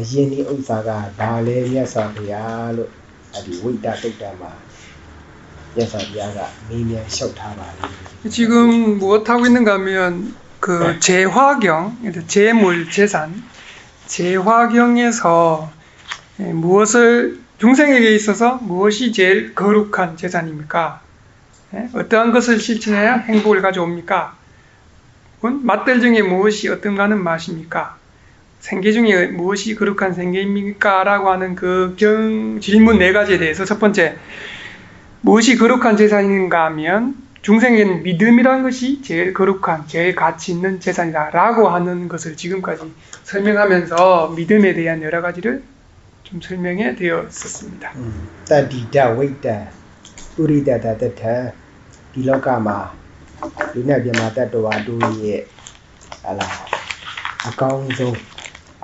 အရင်ဒီဥစ္စာကဘာလဲမြတ်စွာဘုရားလို့အဲ့ဒီဝိတ္တတုတ်တံမှာမြတ်စွာဘုရားကမေးမြန်းလျှောက်ထားပါလေ 지금 무엇 하고 있는가 하면 그 재화경, 재물, 재산, 재화경에서 예, 무엇을 중생에게 있어서 무엇이 제일 거룩한 재산입니까? 예? 어떠한 것을 실천해야 행복을 가져옵니까? 혹은 맛들 중에 무엇이 어떤가는 맛입니까? 생계 중에 무엇이 거룩한 생계입니까? 라고 하는 그 경, 질문 네 가지에 대해서 첫 번째, 무엇이 거룩한 재산인가 하면 중생에는 믿음이라는 것이 제일 거룩한, 제일 가치 있는 재산이다라고 하는 것을 지금까지 설명하면서 믿음에 대한 여러 가지를 좀 설명해 드렸었습니다. တတ္တိတဝိတ္တပုရိတတတထဒီလောကမှာလူနဲ့ပြမတတ္တဝါတို့ရဲ့ဟလာအကောင်းဆုံး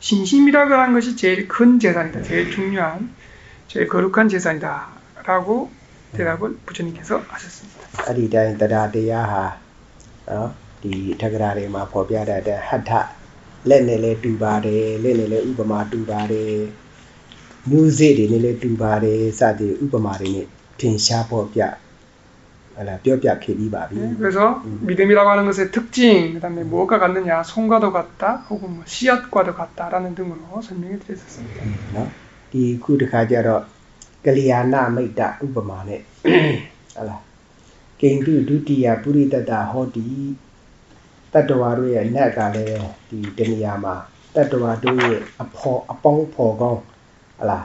신심이라고 하는 것이 제일 큰 재산이다. 제일 중요한, 제일 거룩한 재산이다. 라고 대답을 부처님께서 하셨습니다. 아리다인 다라데야하 어? 이 다그라레마 보비아다데 하타 렛네레 두바레 렛네레 우바마 두바레 무세레 네레 두바레 사데 우바마레 네 텐샤 네, 네, 네. 보비아 ည်ဥပမာတွေနဲ့ထင်ရှားပေါ်ပြဟလာပြောပြခဲ့ပြီးပါပြီ 네, 그래서 믿음이라고 하는 것의 특징, 그다음에 무엇과 같느냐, 손과도 같다, 혹은 뭐 씨앗과도 같다라는 등으로 설명해 드렸었습니다. နော်ဒီခုတစ်ခါကျတော့ကလျာဏမိတ်တဥပမာနဲ့ဟလာကိန္တုဒုတိယပုရိတတဟောတိတတ္တဝါတို့ရဲ့နတ်ကလည်းဒီတဏှာမှာတတ္တဝါတို့ရဲ့အဖော်အပေါင်းဖော်ကောင်းဟလာ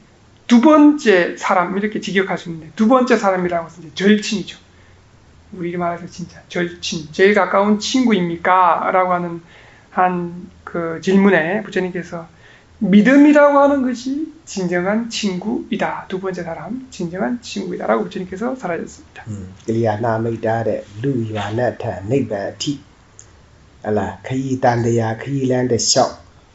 두 번째 사람 이렇게 직역할 수 있는데 두 번째 사람이라고 해서 이제 절친이죠. 우리 말해서 진짜 절친, 제일 가까운 친구입니까? 라고 하는 한 그 질문에 부처님께서 믿음이라고 하는 것이 진정한 친구이다. 두 번째 사람, 진정한 친구이다라고 부처님께서 사라졌습니다. 음.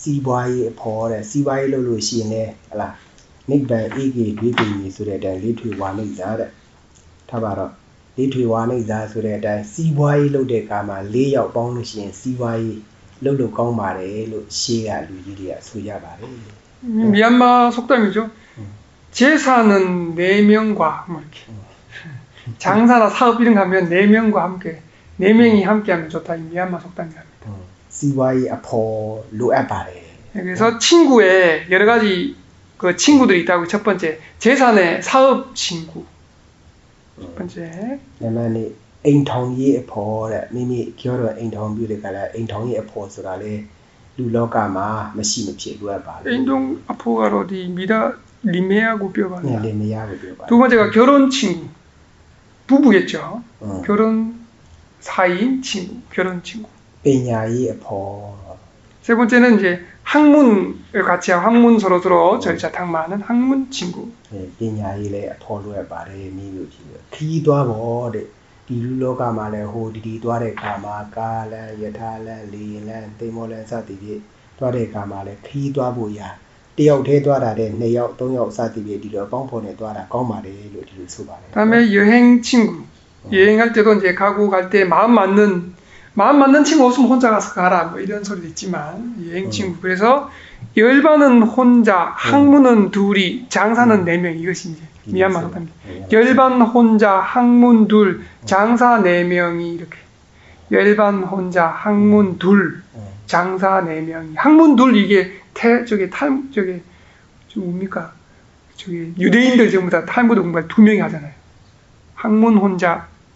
စီးပွားရေးအဖော်တဲ့စီးပွားရေးလုပ်လို့ရှိရင်လည်းဟလာနိဗ္ဗာန်အေးကြီးဒွေပင်ကြီးဆိုတဲ့အတိုင်းလေးထွေဝါနိဗ္ဗာန်တဲ့ထားပါတော့လေးထွေဝါနိဗ္ဗာန်ဆိုတဲ့အတိုင်းစီးပွားရေးလုပ်တဲ့အခါမှာ၄ယောက်ပေါင်းလို့ရှိရင်စီးပွားရေးလုပ်လို့ကောင်းပါတယ်လို့ရှေးကလူကြီးတွေကဆိုကြပါတယ် 미얀마 속담이죠. 재산은 네 명과 뭐 이렇게 장사나 사업 이런 거 하면 네 명과 함께 네 명이 함께하면 좋다. 이 미얀마 속담이랍 CY 앞으로 루아바레. 그래서 친구에 여러 가지 그 친구들이 있다고 첫 번째 재산의 사업 친구. 첫 어. 번째. 나만의 인통이 에포래 미미 겨로 인통 비례가라 인통이 앞으로 소라레 루로가마 마시미피 루아바레. 인동 앞으로디 미라 리메하고 뼈가. 네, 리메하고 뼈가. 두 번째가 결혼 친구. 부부겠죠. 음. 결혼 사이인 친구, 결혼 친구. ပညာရေးအဖော် 세 번째는 이제 학문을 같이 하고 학문 서로 서로 절차 탁마하는 학문 친구. အဲပညာရေးလည်းအဖော်လိုအပ်ပါတယ်မိမျိုးကြီးပဲခီးသွားဖို့တဲ့ဒီလူလောကမှာလည်းဟိုဒီဒီသွားတဲ့ခါမှာကားလမ်းယထာလမ်းလေယာဉ်လမ်းတိမ်မောလမ်းစသည်ဖြင့်သွားတဲ့ခါမှာလည်းခီးသွားဖို့ရာ တယောက်တည်းသွားတာတဲ့2ယောက်3ယောက်စသည်ဖြင့်ဒီလိုအပေါင်းဖော်နဲ့သွားတာကောင်းပါတယ်လို့ဒီလိုဆိုပါတယ် 그다음에 여행 친구 여행할 때도 이제 가고 갈 때 마음 맞는 마음 맞는 친구 없으면 혼자 가서 가라 뭐 이런 소리도 있지만 여행 음. 친구 그래서 열반은 혼자 학문은 둘이 장사는 네 명 이것이 이제 미얀마 상담입니다. 열반 혼자 학문 둘 장사 네 명이 이렇게 열반 혼자 학문 둘 음. 장사 네 명이 학문 둘 이게 태 저게 탈 저게 저 뭡니까 저기 유대인들 전부 다 탈무드 공부를 두 명이 하잖아요. 학문 혼자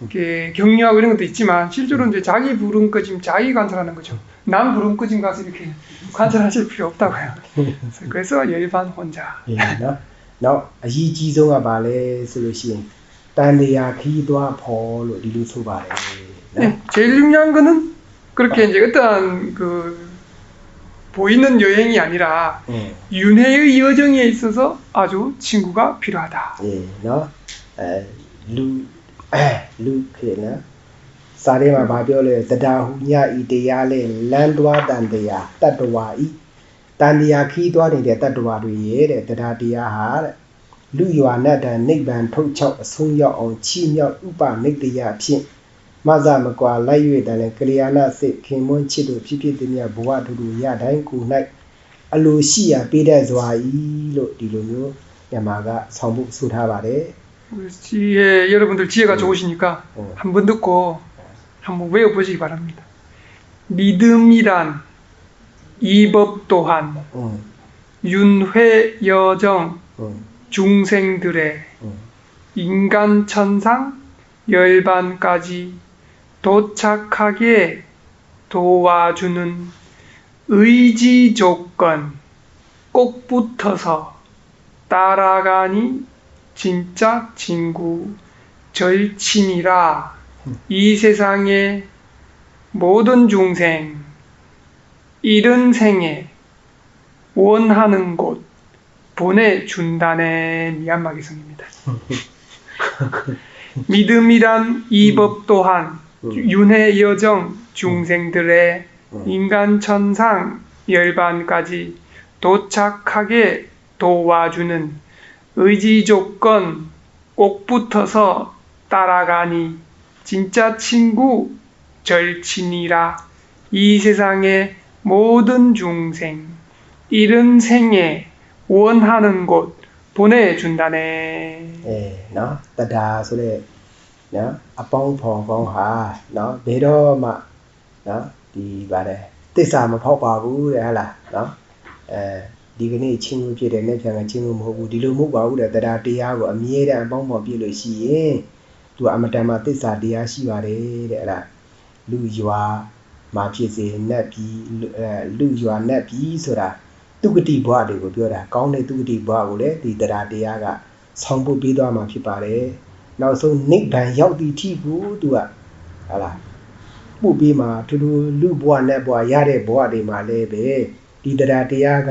이렇게 격려하고 이런 것도 있지만 실제로 이제 자기 부름거 지금 자기 관찰하는 거죠. 남 부름거 지금 가서 이렇게 관찰하실 필요 없다고요. 그래서 열반 혼자. 예, 나, 나 이지성아 말해 쓰듯이 딴데야 기도와 벌로 리루소 말해. 네, 제일 중요한 거는 그렇게 이제 일단 그 보이는 여행이 아니라 예. 윤회의 여정에 있어서 아주 친구가 필요하다. 예, 나 에, 루 လူခေနော်စာထဲမှာဗာပြောလဲတဒါဟုညဤတရားလဲလမ်းသွားတန်တရားတတ္တဝါဤတန်တရားခီးသွားနေတဲ့တတ္တဝါတွေရဲ့တဲ့တဒါတရားဟာတဲ့လူယွာနဲ့တန်နိဗ္ဗာန်ထုတ်ချောက်အဆုံးရောက်အောင်ချီးမြှောက်ဥပနိတ္တယဖြင့်မဇမကွာလိုက်၍တန်လဲကလျာဏစိတ်ခင်မွန်းချစ်တို့ဖြစ်ဖြစ်သည်မြတ်ဘဝတူတူရတိုင်းကို၌အလိုရှိရာပေးတဲ့စွာဤလို့ဒီလိုမျိုးမြန်မာကဆောင်းဖို့ဆိုထားပါတယ် 지혜 여러분들 지혜가 좋으시니까 어. 한번 듣고 한번 외워보시기 바랍니다. 믿음이란 이 법 또한 응, 윤회 여정 응, 중생들의 응. 인간 천상 열반까지 도착하게 도와주는 의지 조건 꼭 붙어서 따라가니 진짜 친구 절친이라 이 세상의 모든 중생 이른 생에 원하는 곳 보내준다네 미얀마 기성입니다. 믿음이란 이 법 또한 음. 윤회 여정 중생들의 음. 인간 천상 열반까지 도착하게 도와주는 의지 조건 꼭 붙어서 따라가니 진짜 친구 절친이라 이 세상의 모든 중생 이른 생에 원하는 곳 보내준다네. 네, 나 따다 소래, 나 아빠랑 벙벙하, 나 내려마, 나 이발에 뜻사 한번 봐봐고 그래 하라, 나 에. ဒီကနေ့ချင်းမှုဖြစ်တယ်နေ့ပြန်ကချင်းမှုမဟုတ်ဘူးဒီလိုမဟုတ်ပါဘူးတဲ့တဒါတရားကိုအမြဲတမ်းအပေါင်းဖော်ပြလို့ရှိရင်သူကအမတန်မှတစ္ဆာတရားရှိပါတယ်တဲ့အဲ့ဒါလူရွာမှာဖြစ်စေနတ်ပြည်လူအဲလူရွာနတ်ပြည်ဆိုတာသူဂတိဘဝတွေကိုပြောတာကောင်းတဲ့သူဂတိဘဝကိုလည်းဒီတရားတရားကဆောင်းဖို့ပြီးသွားမှာဖြစ်ပါတယ်နောက်ဆုံးနိဗ္ဗာန်ရောက်သည့်ထိကိုသူကဟာလားပို့ပြီးမှထူးထူးလူဘဝနဲ့ဘဝရတဲ့ဘဝတွေမှာလည်းပဲဒီတရားတရားက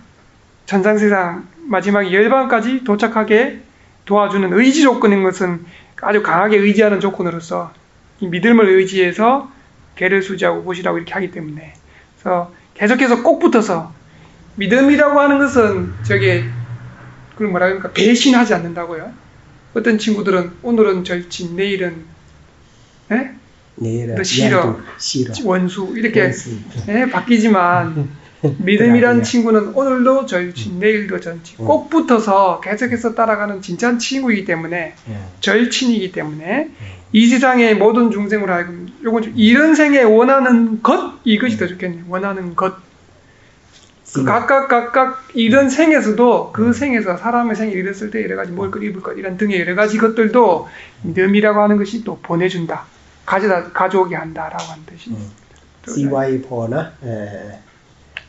전상세상 마지막 열방까지 도착하게 도와주는 의지 조건인 것은 아주 강하게 의지하는 조건으로서 믿음을 의지해서 개를 수지하고 보시라고 이렇게 하기 때문에. 그래서 계속해서 꼭 붙어서 믿음이라고 하는 것은 저게 그걸 뭐라 그러니까? 배신하지 않는다고요. 어떤 친구들은 오늘은 절친, 내일은 네? 내일은 싫어, 싫어, 원수. 이렇게 예, 바뀌지만 믿음이란 친구는 오늘도 절친, 내일도 절친, 꼭 붙어서 계속해서 따라가는 진짜 친구이기 때문에 절친이기 때문에 이 세상의 모든 중생으로 하여금 요건 이런 생에 원하는 것 이것이 더 좋겠네요. 원하는 것. 그 각각 각각 이런 생에서도 그 생에서 사람의 생이 이랬을 때 여러 가지 먹을 것, 입을 것 이런 등의 여러 가지 것들도 믿음이라고 하는 것이 또 보내준다, 가져다 가져오게 한다라고 하는 뜻이. CY4나? 예.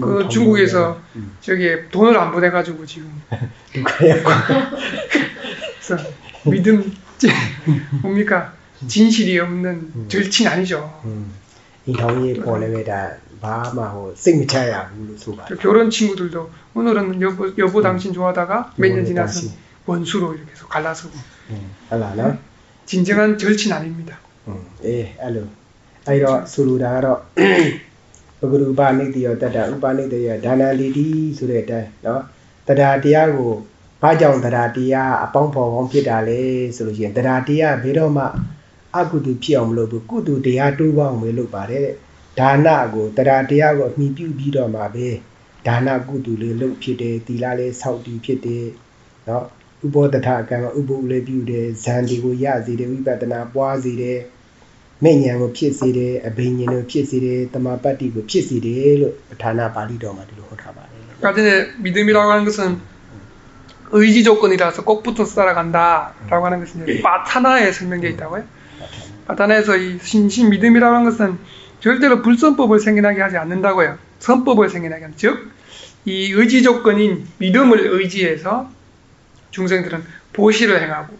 그 중국에서 음. 저기 돈을 안 보내가지고 지금 누가요? 믿음 뭡니까 진실이 없는 음. 절친 아니죠. 음. 이 형이 보내다 마음하고 생미차야 물로소가. 결혼 친구들도 오늘은 여보 여보 음. 당신 좋아하다가 몇 년 지나서 원수로 이렇게 해서 갈라서고. 알라나? 진정한 절친 아닙니다. 예, 알로. 아이로 술루다로 ကတော့ဘဂရုပါဏိတယောတတ္တဥပါဏိတယဒါနလီတိဆိုတဲ့အတိုင်းနော်တရားတရားကိုဘာကြောင့်တရားတရားအပေါင်းဖော်ပေါင်းဖြစ်တာလဲဆိုလို့ရှိရင်တရားတရားဘယ်တော့မှအကုသိုလ်ဖြစ်အောင်မလုပ်ဘူးကုသိုလ်တရားတိုးပေါင်းမလုပ်ပါတယ်တဲ့ဒါနကိုတရားတရားကိုအမိပြုပြီးတော့မှပဲဒါနကုသိုလ်လေးလုပ်ဖြစ်တယ်သီလလေးစောင့်တည်ဖြစ်တယ်နော်ဥပောတထကံဥပုလေးပြုတယ်ဇန်ဒီကိုရစေတယ်ဝိပဿနာပွားစေတယ် မေညာကိုဖြစ်စေတယ်အဘိညာဉ်ကိုဖြစ်စေတယ်တမပတ္တိကိုဖြစ်စေတယ်လို့ပဋ္ဌာနာပါဠိတော်မှာဒီလိုဟောထားပါတယ် 아까 전에 믿음이라고 하는 것은 의지 조건이라서 꼭 붙어서 따라간다라고 하는 것은 이제 바타나에 설명되어 있다고요. 바타나에서 이 신신 믿음이라고 하는 것은 절대로 불선법을 생겨나게 하지 않는다고요. 선법을 생겨나게 하는 즉, 이 의지 조건인 믿음을 의지해서 중생들은 보시를 행하고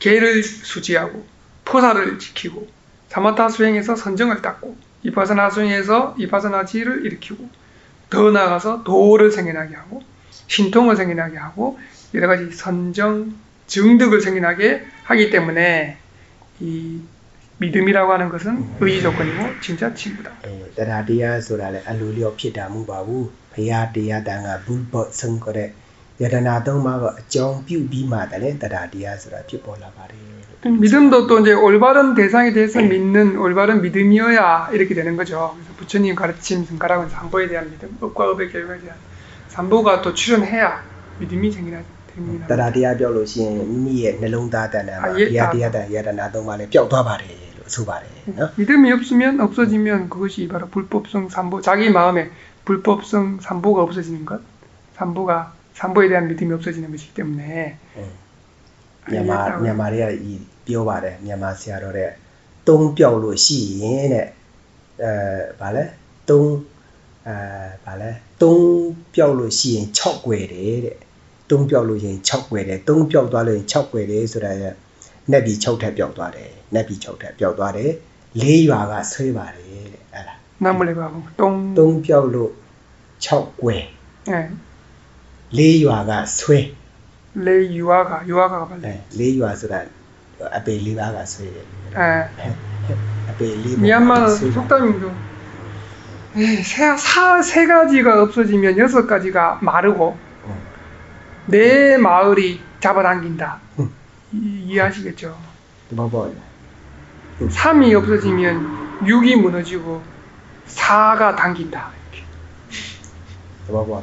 계를 수지하고 포사를 지키고 사마타 수행에서 선정을 닦고 이파사나 수행에서 이파사나지를 일으키고 더 나아가서 도를 생겨나게 하고 신통을 생겨나게 하고 여러 가지 선정 증득을 생겨나게 하기 때문에 이 믿음이라고 하는 것은 음. 의의 조건이고 진짜 친구다. 따라디야 소라레 알루리오 피다무 바우 베야 데야 당아 불법 성거레 ယတနာသုံးပါးကအကြောင်းပြုပြီးမှတည်းတရားတရားဆိုတာဖြစ်ပေါ်လာပါတယ်လို့ 믿음도 또 이제 올바른 대상에 대해서 믿는 올바른 믿음이어야 이렇게 되는 거죠. 그래서 부처님 가르침 손가락은 삼보에 대한 믿음, 업과 업의 결과에 대한 삼보가 또 출현해야 믿음이 생기나 됩니다. တရားတရားပြောလို့ရှိရင်မိမိရဲ့နှလုံးသားတန်တာမှာ အာ ဘု ရစ် ရား တာ တရားတန်ယတနာသုံးပါးလည်းပျောက်သွားပါတယ်လို့ဆိုပါတယ်နော် 믿음이 없으면 없어지면 그것이 바로 불법성 삼보 자기 마음에 불법성 삼보가 없어지는 것 삼보가 삼보에 대한 믿음이 없어지는 것이기 때문에 မြန်မာမြန်မာတွေကဤပြောပါတယ်မြန်မာဆရာတော်တဲ့သုံးပြောက်လို့ရှိရင်တဲ့အဲဗာလဲသုံးအဲဗာလဲသုံးပြောက်လို့ရှိရင်6ွယ်တယ်တဲ့သုံးပြောက်လို့ရှိရင်6ွယ်တယ်သုံးပြောက်သွားလို့ရင်6ွယ်တယ်ဆိုတာကနက်ပြီး6ထက်ပြောက်သွားတယ်နက်ပြီး6ထက်ပြောက်သွားတယ်လေးရွာကဆွဲပါတယ်တဲ့အဲ့ဒါ 나무를 봐고 똥 သုံးပြောက်လို့6ွယ် 예, လေးရွာကဆွဲ 레 유아가 유아가 အဲ 발레 လေးရွာဆိုတာအပေလေးပါးကဆွဲတယ် 예. အပေလေးပါးက 미얀마는 ဆွဲတယ် 속담이죠. 에이, 세, 사, 세 가지가 없어지면 여섯 가지가 마르고 어. 내 마을이 잡아당긴다. 응. 이, 이해하시겠죠? သဘောပေါက်လား 삼이 없어지면 육이 무너지고 사가 당긴다. 이렇게. သဘော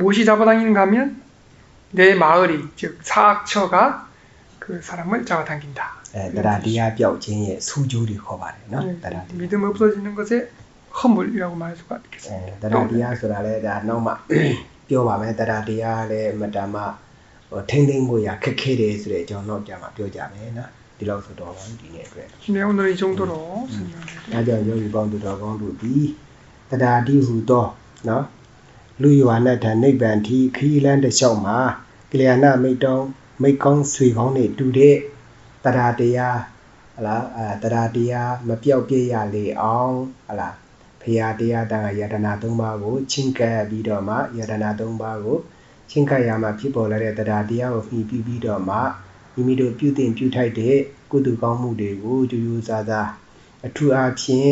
무엇이 잡아당기는가 하면 내 마을이 즉 사악처가 그 사람을 잡아당긴다. အဲတရားတရားပျောက်ခြင်းရဲ့ဆူကြိုးတွေခေါ်ပါတယ်နော် 네, တရားတရား 믿음 없어지는 것의 허물이라고 말할 수가 အဲ 있겠습니다. တရားတရားဆိုတာလဲဒါနောက်မှ ပြောပါမယ်တရားတရားလည်းအမတမဟိုထိမ့်သိမ့်ဖို့ရခက်ခဲတယ်ဆိုတဲ့အကြောင်းတော့ကြာမှာပြောကြမယ်နော်ဒီလောက်ဆိုတော့ပါဒီနေ့အတွက် 네, 오늘 이 정도로 설명을 ဒါကြောင့်ယောဂီပေါင်းသူတော်ကောင်းတို့သည်တရားတိဟုသောနော် လူယဝနထနိဗ္ဗာန်ထိခရီးလန်းတစ်လျှောက်မှာကလျာဏမိတ်တောင်းမိတ်ကောင်းဆွေကောင်းတွေတူတဲ့တရားတရားဟလားအဲတရားတရားမပြောက်ပြည့်ရလေအောင်ဟလားဖရာတရားတန်ခါယတနာ၃ပါးကိုချင်းကပ်ပြီးတော့မှယတနာ၃ပါးကိုချင်းကပ်ရမှဖြစ်ပေါ်လာတဲ့တရားတရားကိုပြီးပြီးပြီးတော့မှမိမိတို့ပြုတင်ပြုထိုက်တဲ့ကုသိုလ်ကောင်းမှုတွေကိုကြိုးကြိုးစားစားအထူးအားဖြင့်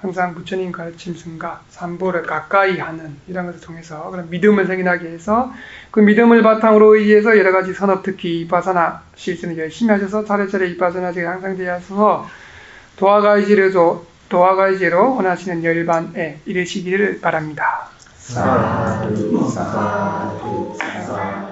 항상 부처님 가르침 순가 삼보를 가까이 하는 이런 것을 통해서 그런 믿음을 생기나게 해서 그 믿음을 바탕으로 의해서 여러 가지 선업 특히 이바사나 실수는 열심히 하셔서 차례차례 이바사나 제가 항상 되어서 도와가이지로 도와가이지로 원하시는 열반에 이르시기를 바랍니다. 사두 사두 사두